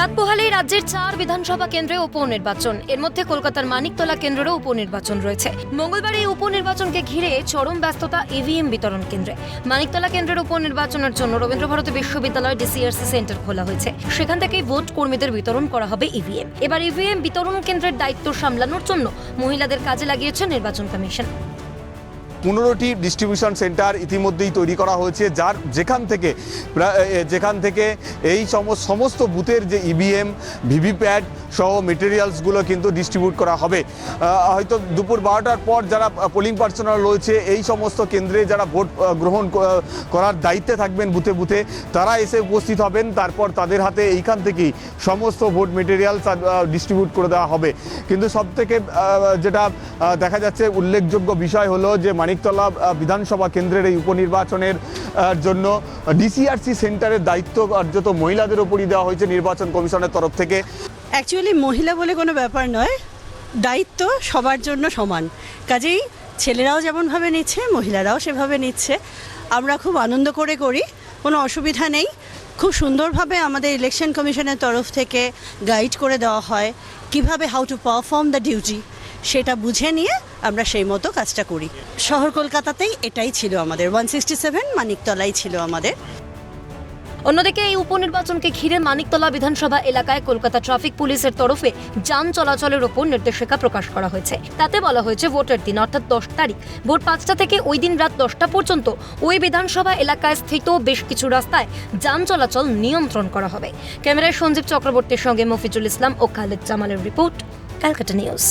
রাত পোহালেই রাজ্যের চার বিধানসভা কেন্দ্রে উপনির্বাচন। এর মধ্যে কলকাতার মানিকতলা কেন্দ্রেরও উপনির্বাচন রয়েছে। মঙ্গলবার এই উপনির্বাচনকে ঘিরে চরম ব্যস্ততা ইভিএম বিতরণ কেন্দ্রে। মানিকতলা কেন্দ্রের উপনির্বাচনের জন্য রবীন্দ্রভারতী বিশ্ববিদ্যালয় ডিসিআরসি সেন্টার খোলা হয়েছে। সেখান থেকেই ভোট কর্মীদের বিতরণ করা হবে ইভিএম। এবার ইভিএম বিতরণ কেন্দ্রের দায়িত্ব সামলানোর জন্য মহিলাদের কাজে লাগিয়েছে নির্বাচন কমিশন। পনেরোটি ডিস্ট্রিবিউশন সেন্টার ইতিমধ্যেই তৈরি করা হয়েছে, যার যেখান থেকে যেখান থেকে এই সমস্ত বুথের যে ইভিএম ভিভিপ্যাট সহ মেটেরিয়ালসগুলো কিন্তু ডিস্ট্রিবিউট করা হবে। হয়তো দুপুর বারোটার পর যারা পোলিং পার্সোনাল রয়েছে, এই সমস্ত কেন্দ্রে যারা ভোট গ্রহণ করার দায়িত্বে থাকবেন বুথে বুথে, তারা এসে উপস্থিত হবেন, তারপর তাদের হাতে এইখান থেকেই সমস্ত ভোট মেটেরিয়ালস ডিস্ট্রিবিউট করে দেওয়া হবে। কিন্তু সব থেকে যেটা দেখা যাচ্ছে উল্লেখযোগ্য বিষয় হলো যে মানিকতলা বিধানসভা কেন্দ্রের এই উপনির্বাচনের জন্য ডিসিআরসি সেন্টারের দায়িত্ব কার্যত মহিলাদের ওপরই দেওয়া হয়েছে নির্বাচন কমিশনের তরফ থেকে। অ্যাকচুয়ালি মহিলা বলে কোনো ব্যাপার নয়। দায়িত্ব সবার জন্য সমান। কাজেই ছেলেরাও যেমনভাবে নিচ্ছে, মহিলারাও সেভাবে নিচ্ছে। আমরা খুব আনন্দ করে করি, কোনো অসুবিধা নেই। খুব সুন্দরভাবে আমাদের ইলেকশন কমিশনের তরফ থেকে গাইড করে দেওয়া হয়, কীভাবে how to perform the duty সেটা বুঝে নিয়ে আমরা সেই মতো কাজটা করি। শহর কলকাতাতেই এটাই ছিল আমাদের। ওয়ান সিক্সটি সেভেন মানিকতলাই ছিল আমাদের। অন্যদিকে এই উপনির্বাচনকে ঘিরে মানিকতলা বিধানসভা এলাকায় কলকাতা ট্রাফিক পুলিশের তরফে যান চলাচলের ওপর নির্দেশিকা প্রকাশ করা হয়েছে। তাতে বলা হয়েছে ভোটের দিন, অর্থাৎ দশ তারিখ। ভোট পাঁচটা থেকে ওই দিন রাত দশটা পর্যন্ত ওই বিধানসভা এলাকায় স্থিত বেশ কিছু রাস্তায় যান চলাচল নিয়ন্ত্রণ করা হবে। ক্যামেরায় সঞ্জীব চক্রবর্তীর সঙ্গে মফিজুল ইসলাম ও খালেদ জামালের রিপোর্ট, ক্যালকাটা নিউজ।